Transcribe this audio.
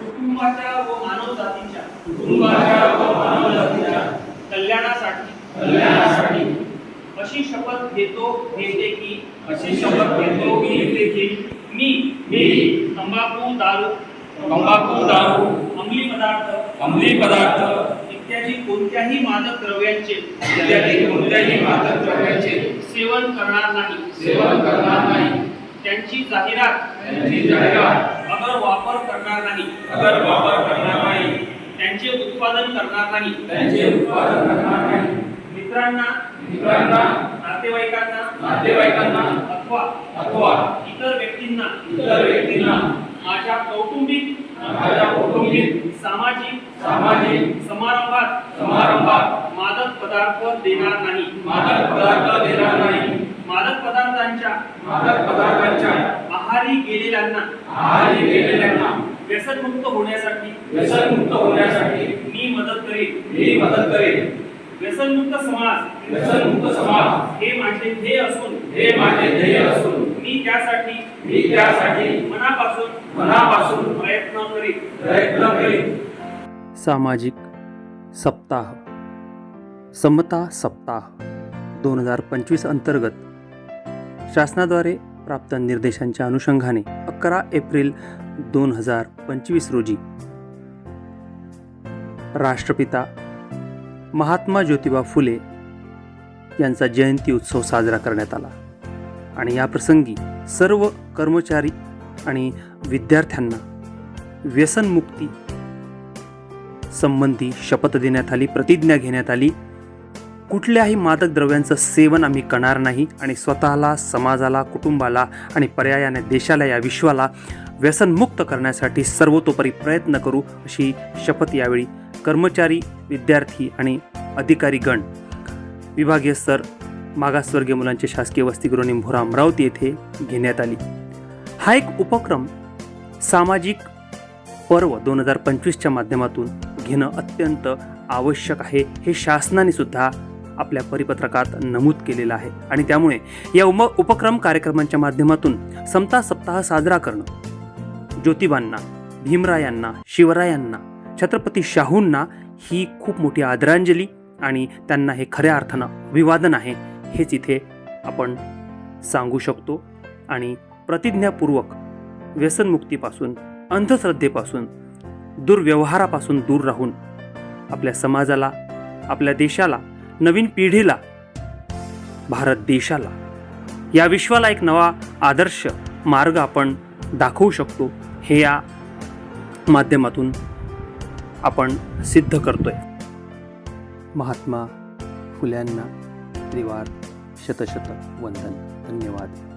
कुटुंबाच्या व मानव जातीच्या कुटुंबाच्या व मानवजातीच्या कल्याणासाठी कल्याणासाठी. अशी शपथ घेतो घेते की अशी शपथ घेतो की येते की मी. मी तंबाखू दारू तंबाखू दारू अंमली पदार्थ अंमली पदार्थ इत्यादी कोणत्याही मादक द्रव्यांचे इत्यादी कोणत्याही मादक द्रव्याचे सेवन करणार नाही. सेवन करणार नाही. त्यांची जाहिरात. त्यांची जाहिरात. अगर वापर करणार नाही. अगर वापर करणार नाही. त्यांचे उत्पादन करणार नाही. त्यांचे उत्पादन करणार नाही. मित्रांना मित्रांना नातेवाईकांना नातेवाईकांना अथवा अथवा इतर व्यक्तींना. इतर व्यक्तींना. माझ्या कौटुंबिक माझ्या कौटुंबिक सामाजिक सामाजिक समारंभात समारंभात मादक पदार्थ देणार नाही. मादक पदार्थ देणार नाही. मादक पदार्थांच्या मादक पदार्थांच्या आहारी गेलेल्यांना आहारी गेलेल्यांना व्यसनमुक्त होण्यासाठी व्यसनमुक्त होण्यासाठी मी मदत करेन. मी मदत करेन. व्यसनमुक्त समाज व्यसनमुक्त समाज हे माझे ध्येय असून हे माझे ध्येय असून मी त्यासाठी मी त्यासाठी मनापासून मनापासून प्रयत्न करीन. प्रयत्न करीन. सामाजिक सप्ताह समता सप्ताह दोन हजार पंचवीस अंतर्गत शासनाद्वारे प्राप्त निर्देशांच्या अनुषंगाने अकरा एप्रिल दोन हजार पंचवीस रोजी राष्ट्रपिता महात्मा ज्योतिबा फुले यांचा जयंती उत्सव साजरा करण्यात आला. आणि या प्रसंगी सर्व कर्मचारी आणि विद्यार्थ्यांना व्यसनमुक्ती संबंधी शपथ देण्यात आली प्रतिज्ञा घेण्यात आली कुठल्याही मादक द्रव्यांचं सेवन आम्ही करणार नाही आणि स्वतःला समाजाला कुटुंबाला आणि पर्यायाने देशाला या विश्वाला व्यसनमुक्त करण्यासाठी सर्वतोपरी प्रयत्न करू अशी शपथ यावेळी कर्मचारी विद्यार्थी आणि अधिकारीगण विभागीय स्तर मागासवर्गीय मुलांचे शासकीय वसतिगृह निंभोरा अमरावती येथे घेण्यात आली. हा एक उपक्रम सामाजिक पर्व दोन हजार पंचवीसच्या माध्यमातून घेणं अत्यंत आवश्यक आहे. हे शासनाने सुद्धा आपल्या परिपत्रकात नमूद केलेलं आहे. आणि त्यामुळे या उम उपक्रम कार्यक्रमांच्या माध्यमातून समता सप्ताह साजरा करणं ज्योतिबांना भीमरायांना शिवरायांना छत्रपती शाहूंना ही खूप मोठी आदरांजली आणि त्यांना हे खऱ्या अर्थानं अभिवादन आहे हेच इथे आपण सांगू शकतो. आणि प्रतिज्ञापूर्वक व्यसनमुक्तीपासून अंधश्रद्धेपासून दुर्व्यवहारापासून दूर राहून आपल्या समाजाला आपल्या देशाला नवीन पिढीला भारत देशाला. या विश्वाला एक नवा आदर्श मार्ग आपण दाखवू शकतो हे या माध्यमातून आपण सिद्ध करतोय. महात्मा फुल्यांना त्रिवार शतशत वंदन. धन्यवाद.